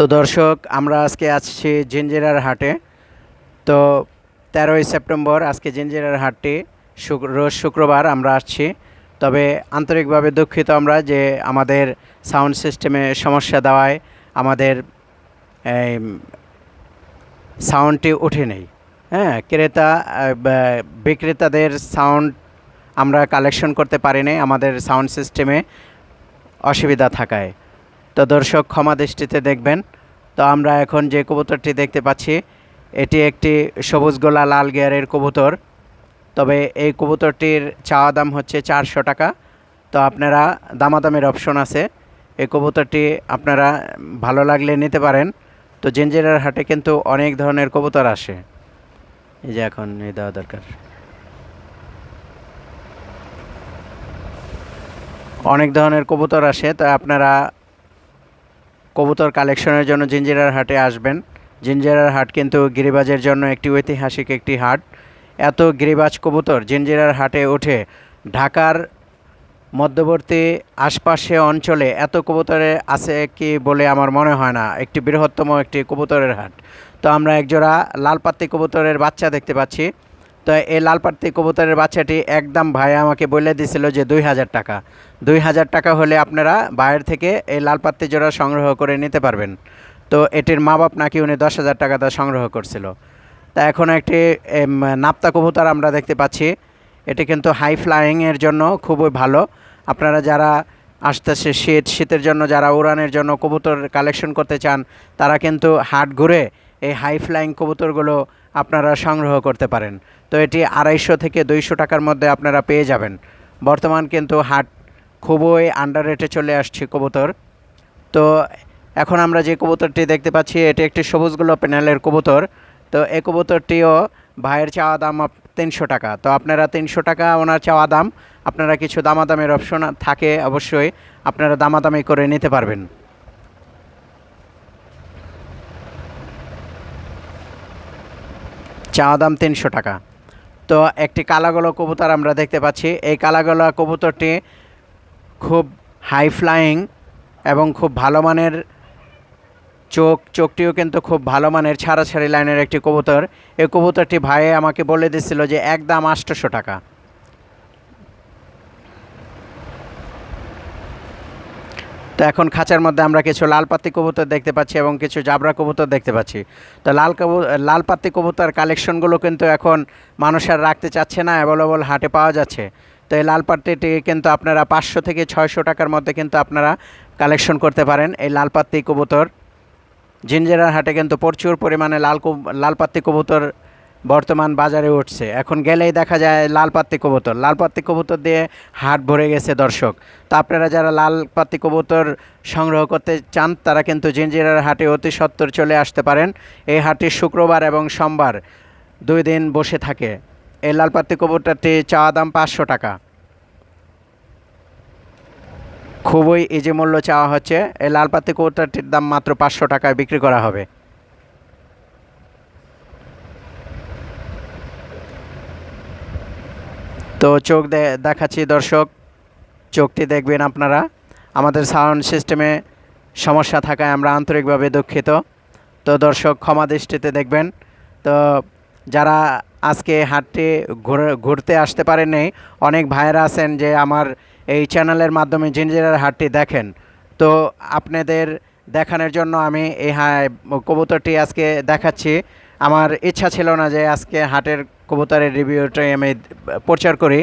তো দর্শক, আমরা আজকে আসছি জিঞ্জিরার হাটে। তো তেরোই সেপ্টেম্বর, আজকে জিঞ্জিরার হাটটি রোজ শুক্রবার আমরা আসছি। তবে আন্তরিকভাবে দুঃখিত আমরা যে আমাদের সাউন্ড সিস্টেমে সমস্যা দেওয়ায় আমাদের সাউন্ডটি উঠে নেই। হ্যাঁ ক্রেতা বিক্রেতাদের সাউন্ড আমরা কালেকশন করতে পারিনি, আমাদের সাউন্ড সিস্টেমে অসুবিধা থাকায়। তো দর্শক, ক্ষমা দৃষ্টিতে দেখবেন। তো আমরা এখন যে কবুতরটি দেখতে পাচ্ছি, এটি একটি সবুজ গোলা লাল গিয়ারের কবুতর। তবে এই কবুতরটির চাওয়া দাম হচ্ছে চারশো টাকা। তো আপনারা দামাদামের অপশন আছে। এই কবুতরটি আপনারা ভালো লাগলে নিতে পারেন। তো জেঞ্জিরার হাটে কিন্তু অনেক ধরনের কবুতর আসে। এই যে এখন এই দেওয়া দরকার। অনেক ধরনের কবুতর আসে। তো আপনারা কবুতর কালেকশনের জন্য জিঞ্জিরার হাটে আসবেন। জিঞ্জিরার হাট কিন্তু গিরিবাজের জন্য একটি ঐতিহাসিক একটি হাট। এত গিরিবাজ কবুতর জিঞ্জিরার হাটে ওঠে। ঢাকার মধ্যবর্তী আশপাশে অঞ্চলে এত কবুতরে আছে কি বলে আমার মনে হয় না। একটি বৃহত্তম একটি কবুতরের হাট। তো আমরা একজোড়া লালপাত্তি কবুতরের বাচ্চা দেখতে পাচ্ছি। তো এই লালপাত্তি কবুতরের বাচ্চাটি একদম ভাই আমাকে বলে দিছিল যে দুই হাজার টাকা। দুই হাজার টাকা হলে আপনারা বাইরে থেকে এই লালপাত্তি জোড়া সংগ্রহ করে নিতে পারবেন। তো এটির মা বাপ নাকি উনি দশ হাজার টাকা দিয়ে সংগ্রহ করছিল। তা এখন একটি নাপ্তা কবুতর আমরা দেখতে পাচ্ছি। এটি কিন্তু হাই ফ্লাইংয়ের জন্য খুবই ভালো। আপনারা যারা আসতেছে শীত, শীতের জন্য যারা উড়ানের জন্য কবুতর কালেকশন করতে চান, তারা কিন্তু হাট ঘুরে এই হাই ফ্লাইং কবুতরগুলো আপনারা সংগ্রহ করতে পারেন। তো এটি আড়াইশো থেকে দুইশো টাকার মধ্যে আপনারা পেয়ে যাবেন। বর্তমান কিন্তু হাট খুবই আন্ডার রেটে চলে আসছে কবুতর। তো এখন আমরা যে কবুতরটি দেখতে পাচ্ছি, এটি একটি সবুজগুলো প্যানেলের কবুতর। তো এই কবুতরটিও ভাইয়ের চাওয়া দাম তিনশো টাকা। তো আপনারা তিনশো টাকা ওনার চাওয়া দাম, আপনারা কিছু দামাদামের অপশন থাকে অবশ্যই, আপনারা দামাদামি করে নিতে পারবেন। চাওয়া দাম তিনশো টাকা। তো একটি কালাগোলা কবুতর আমরা দেখতে পাচ্ছি। এই কালাগোলা কবুতরটি খুব হাই ফ্লাইং এবং খুব ভালো মানের চোখ, চোখটিও কিন্তু খুব ভালো মানের ছাড়াছাড়ি লাইনের একটি কবুতর। এই কবুতরটি ভাইয়ে আমাকে বলে দিছিল যে একদম আটশোশো টাকা। তো এখন খাঁচার মধ্যে আমরা কিছু লাল পাত্তি কবুতর দেখতে পাচ্ছি এবং কিছু জাবরা কবুতর দেখতে পাচ্ছি। তো লাল কবু, লাল পাত্তি কবুতর কালেকশনগুলো কিন্তু এখন মানুষ আর রাখতে চাচ্ছে না অ্যাভেলেবল হাটে পাওয়া যাচ্ছে। তো এই লাল পাত্তিটি কিন্তু আপনারা পাঁচশো থেকে ছয়শো টাকার মধ্যে কিন্তু আপনারা কালেকশন করতে পারেন এই লাল পাত্তি কবুতর। জিঞ্জেরার হাটে কিন্তু প্রচুর পরিমাণে লাল লাল পাত্তি কবুতর বর্তমান বাজারে উঠছে। এখন গেলেই দেখা যায় লাল পাত্তি কবুতর। লাল পাত্তি কবুতর দিয়ে হাট ভরে গেছে দর্শক। তো আপনারা যারা লাল পাত্তি কবুতর সংগ্রহ করতে চান, তারা কিন্তু জিঞ্জিরার হাটে অতি সত্বর চলে আসতে পারেন। এই হাটটি শুক্রবার এবং সোমবার দুই দিন বসে থাকে। এই লাল পাত্তি কবুতরটি চাওয়া দাম পাঁচশো টাকা। খুবই ইজি মূল্য চাওয়া হচ্ছে। এই লাল পাত্তি কবুতরটির দাম মাত্র পাঁচশো টাকায় বিক্রি করা হবে। তো চোখ দেখাচ্ছি দর্শক, চোখটি দেখবেন আপনারা। আমাদের সাউন্ড সিস্টেমে সমস্যা থাকায় আমরা আন্তরিকভাবে দুঃখিত। তো দর্শক, ক্ষমা দৃষ্টিতে দেখবেন। তো যারা আজকে হাটটি ঘুরে ঘুরতে আসতে পারেননি, অনেক ভাইয়েরা আছেন যে আমার এই চ্যানেলের মাধ্যমে জিঞ্জিরার হাটটি দেখেন। তো আপনাদের দেখানোর জন্য আমি এই কবুতরটি আজকে দেখাচ্ছি। আমার ইচ্ছা ছিল না যে আজকে হাটের কবুতরের রিভিউটাই আমি প্রচার করি,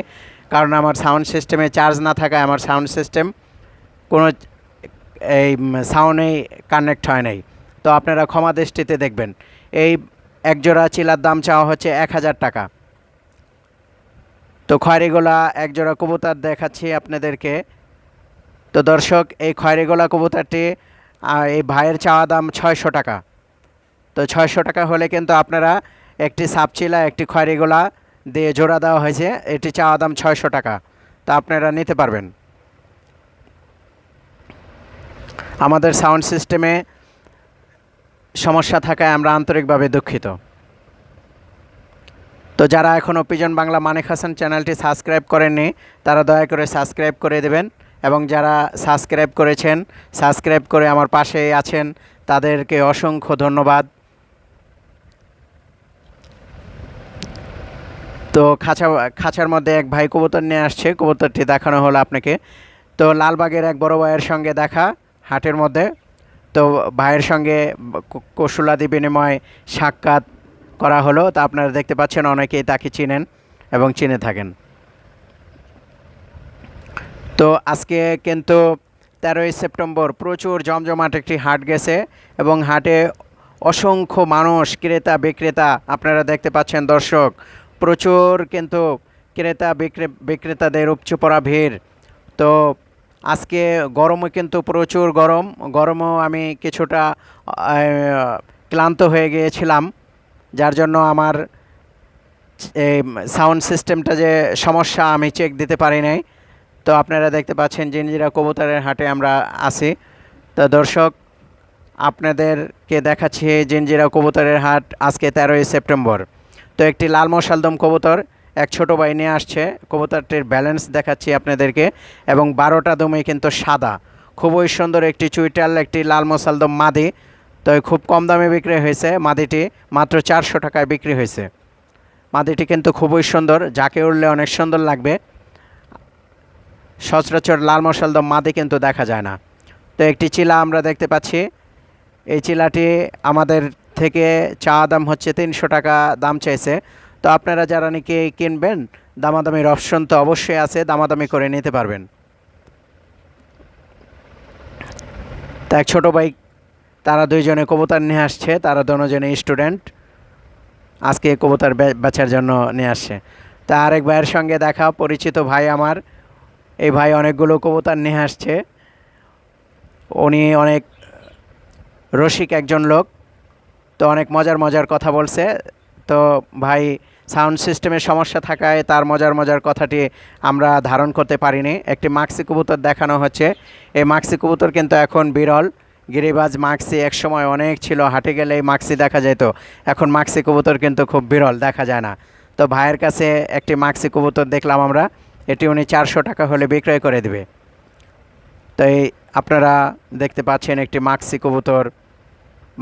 কারণ আমার সাউন্ড সিস্টেমে চার্জ না থাকায় আমার সাউন্ড সিস্টেম কোনো এই সাউন্ডেই কানেক্ট হয় নাই। তো আপনারা ক্ষমা দৃষ্টিতে দেখবেন। এই একজোড়া চিলার দাম চাওয়া হচ্ছে এক হাজার টাকা। তো খয়রিগোলা একজোড়া কবুতর দেখাচ্ছি আপনাদেরকে। তো দর্শক, এই খয়রিগোলা কবুতরটি এই ভাইয়ের চাওয়া দাম ছয়শো টাকা। তো ছয়শো টাকা হলে কিন্তু আপনারা একটি সাপচিলা, একটি খয়রিগোলা দিয়ে জোড়া দেওয়া হয়েছে। এটি চাওয়া দাম ছয়শো টাকা। তা আপনারা নিতে পারবেন। আমাদের সাউন্ড সিস্টেমে সমস্যা থাকায় আমরা আন্তরিকভাবে দুঃখিত। তো যারা এখনও পিজন বাংলা মানিক হাসান চ্যানেলটি সাবস্ক্রাইব করেননি, তারা দয়া করে সাবস্ক্রাইব করে দেবেন এবং যারা সাবস্ক্রাইব করেছেন, সাবস্ক্রাইব করে আমার পাশে আছেন, তাদেরকে অসংখ্য ধন্যবাদ। তো খাঁচা, খাঁচার মধ্যে এক ভাই কবুতর নিয়ে আসছে। কবুতরটি দেখানো হলো আপনাকে। তো লালবাগের এক বড় ভাইয়ের সঙ্গে দেখা, হাটের মধ্যে। তো ভাইয়ের সঙ্গে কৌশলাদি বিনিময় সাক্ষাৎ করা হলো। তা আপনারা দেখতে পাচ্ছেন, অনেকেই তাকে চিনেন এবং চিনে থাকেন। তো আজকে কিন্তু তেরোই সেপ্টেম্বর প্রচুর জমজমাট একটি হাট গেছে এবং হাটে অসংখ্য মানুষ ক্রেতা বিক্রেতা আপনারা দেখতে পাচ্ছেন দর্শক। প্রচুর কিন্তু ক্রেতা বিক্রে, বিক্রেতাদের উপচে পড়া ভিড়। তো আজকে গরমও কিন্তু প্রচুর গরম। গরমও আমি কিছুটা ক্লান্ত হয়ে গিয়েছিলাম। যার জন্য আমার সাউন্ড সিস্টেমটা যে সমস্যা, আমি চেক দিতে পারি নাই। তো আপনারা দেখতে পাচ্ছেন জিঞ্জিরা কবুতরের হাটে আমরা আছি। তো দর্শক, আপনাদেরকে দেখাচ্ছি জিঞ্জিরা কবুতরের হাট আজকে তেরোই সেপ্টেম্বর। তো একটি লাল মশালদম কবুতর এক ছোট ভাই নিয়ে আসছে। কবুতরটির ব্যালেন্স দেখাচ্ছি আপনাদেরকে এবং বারোটা দমে কিন্তু সাদা। খুবই সুন্দর একটি চুইটাল, একটি লাল মশালদম মাদি। তো খুব কম দামে বিক্রি হয়েছে মাদিটি, মাত্র চারশো টাকায় বিক্রি হয়েছে। মাদিটি কিন্তু খুবই সুন্দর, যাকে উঠলে অনেক সুন্দর লাগবে। সচরাচর লাল মশালদম মাদি কিন্তু দেখা যায় না। তো একটি চিলা আমরা দেখতে পাচ্ছি। এই চিলাটি আমাদের থেকে চা দাম হচ্ছে তিনশো টাকা দাম চাইছে। তো আপনারা যারা নাকি কিনবেন, দামাদামির অপশন তো অবশ্যই আছে, দামাদামি করে নিতে পারবেন। তা এক ছোটো ভাই, তারা দুইজনে কবুতর নিয়ে আসছে, তারা দুজনে স্টুডেন্ট। আজকে কবুতর বেচার জন্য নিয়ে আসছে। তা আরেক ভাইয়ের সঙ্গে দেখা, পরিচিত ভাই আমার, এই ভাই অনেকগুলো কবুতর নিয়ে আসছে। উনি অনেক রসিক একজন লোক। তো অনেক মজার মজার কথা বলছে। তো ভাই সাউন্ড সিস্টেমের সমস্যা থাকায় তার মজার মজার কথাটি আমরা ধারণ করতে পারিনি। একটি মাক্সি কবুতর দেখানো হচ্ছে। এই মাক্সি কবুতর কিন্তু এখন বিরল। গিরিবাজ মাক্সি একসময় অনেক ছিল, হাটে গেলে এই মাক্সি দেখা যেত। এখন মাক্সি কবুতর কিন্তু খুব বিরল, দেখা যায় না। তো ভাইয়ের কাছে একটি মাক্সি কবুতর দেখলাম আমরা। এটি উনি চারশো টাকা হলে বিক্রয় করে দেবে। তো এই আপনারা দেখতে পাচ্ছেন একটি মাক্সি কবুতর।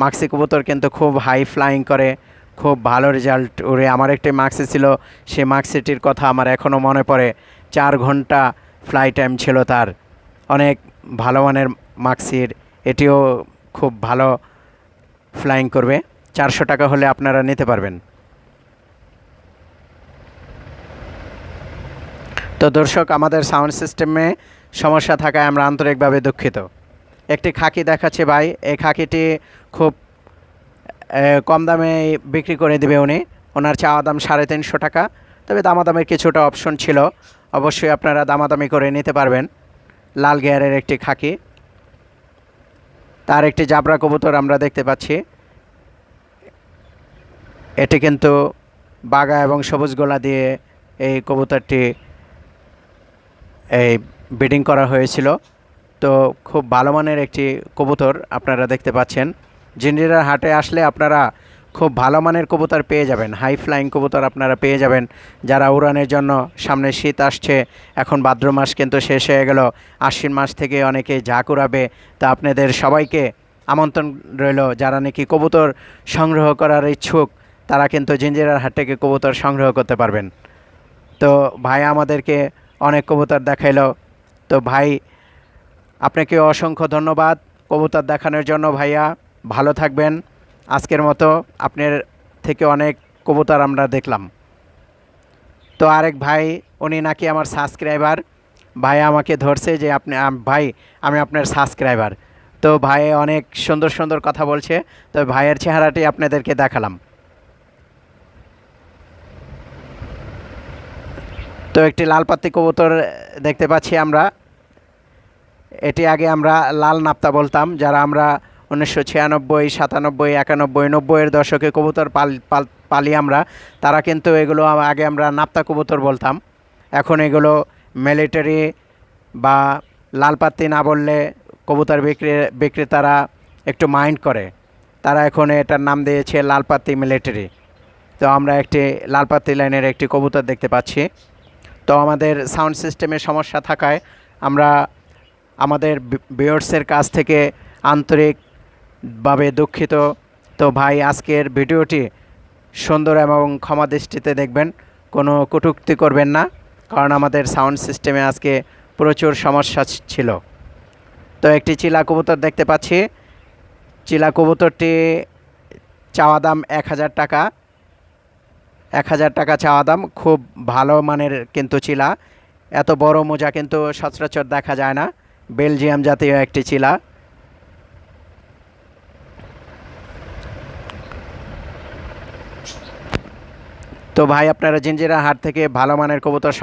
মাক্সি কবুতর কিন্তু খুব হাই ফ্লাইং করে, খুব ভালো রেজাল্ট ওরে। আমার একটি মাক্সি ছিল, সে মাক্সিটির কথা আমার এখনও মনে পড়ে। চার ঘণ্টা ফ্লাই টাইম ছিল তার। অনেক ভালো মানের মাক্সির এটিও খুব ভালো ফ্লাইং করবে। চারশো টাকা হলে আপনারা নিতে পারবেন। তো দর্শক, আমাদের সাউন্ড সিস্টেমে সমস্যা থাকায় আমরা আন্তরিকভাবে দুঃখিত। একটি খাকি দেখাচ্ছে ভাই। এই খাকিটি খুব কম দামে বিক্রি করে দেবে উনি। ওনার চাওয়া দাম সাড়ে তিনশো টাকা। তবে দামাদামের কিছুটা অপশন ছিল। অবশ্যই আপনারা দামাদামি করে নিতে পারবেন। লাল গিয়ারের একটি খাকি। তার একটি জাবরা কবুতর আমরা দেখতে পাচ্ছি। এটি কিন্তু বাগা এবং সবুজ গোলা দিয়ে এই কবুতরটি এই বিডিং করা হয়েছিল। তো খুব ভালো মানের একটি কবুতর আপনারা দেখতে পাচ্ছেন। জিঞ্জিরার হাটে আসলে আপনারা খুব ভালো মানের কবুতর পেয়ে যাবেন। হাই ফ্লাইং কবুতর আপনারা পেয়ে যাবেন। যারা উড়ানের জন্য সামনে শীত আসছে, এখন ভাদ্র মাস কিন্তু শেষ হয়ে গেল। আশ্বিন মাস থেকে অনেকে ঝাঁক উড়াবে। তা আপনাদের সবাইকে আমন্ত্রণ রইল। যারা নাকি কবুতর সংগ্রহ করার ইচ্ছুক, তারা কিন্তু জিঞ্জিরার হাট থেকে কবুতর সংগ্রহ করতে পারবেন। তো ভাই আমাদেরকে অনেক কবুতর দেখাইল। তো ভাই আপনাকে অসংখ্য ধন্যবাদ কবুতর দেখানোর জন্য ভাইয়া। ভালো থাকবেন। আজকের মতো আপনার থেকে অনেক কবুতর আমরা দেখলাম। তো আরেক ভাই, উনি নাকি আমার সাবস্ক্রাইবার। ভাই আমাকে ধরছে যে আপনি ভাই, আমি আপনার সাবস্ক্রাইবার। তো ভাই অনেক সুন্দর সুন্দর কথা বলছে। তো ভাইয়ের চেহারাটি আপনাদেরকে দেখালাম। তো একটি লাল পাত্তি কবুতর দেখতে পাচ্ছি আমরা। এটি আগে আমরা লাল নাপ্তা বলতাম, যারা আমরা উনিশশো ছিয়ানব্বই, সাতানব্বই, একানব্বই, নব্বইয়ের দশকে কবুতর পাল পাল আমরা, তারা কিন্তু এগুলো আগে আমরা নাপ্তা কবুতর বলতাম। এখন এগুলো মিলিটারি বা লালপাত্তি না বললে কবুতর বিক্রি, বিক্রেতারা একটু মাইন্ড করে। তারা এখন এটার নাম দিয়েছে লালপাত্তি মিলিটারি। তো আমরা একটি লালপাত্তি লাইনের একটি কবুতর দেখতে পাচ্ছি। তো আমাদের সাউন্ড সিস্টেমের সমস্যা থাকায় আমরা আমাদের বিয়ার্সের কাছ থেকে আন্তরিকভাবে দুঃখিত। তো ভাই, আজকের ভিডিওটি সুন্দর এবং ক্ষমা দৃষ্টিতে দেখবেন, কোনো কটূক্তি করবেন না, কারণ আমাদের সাউন্ড সিস্টেমে আজকে প্রচুর সমস্যা ছিল। তো একটি চিলা কবুতর দেখতে পাচ্ছি। চিলা কবুতরটি চাওয়া দাম এক হাজার টাকা। এক হাজার টাকা চাওয়া দাম, খুব ভালো মানের কিন্তু চিলা। এত বড় মোজা কিন্তু সচরাচর দেখা যায় না। বেলজিয়াম জাতীয় একটি চিলা। তো ভাই আপনারা জিঞ্জিরা হাট থেকে ভালো মানের কবুতর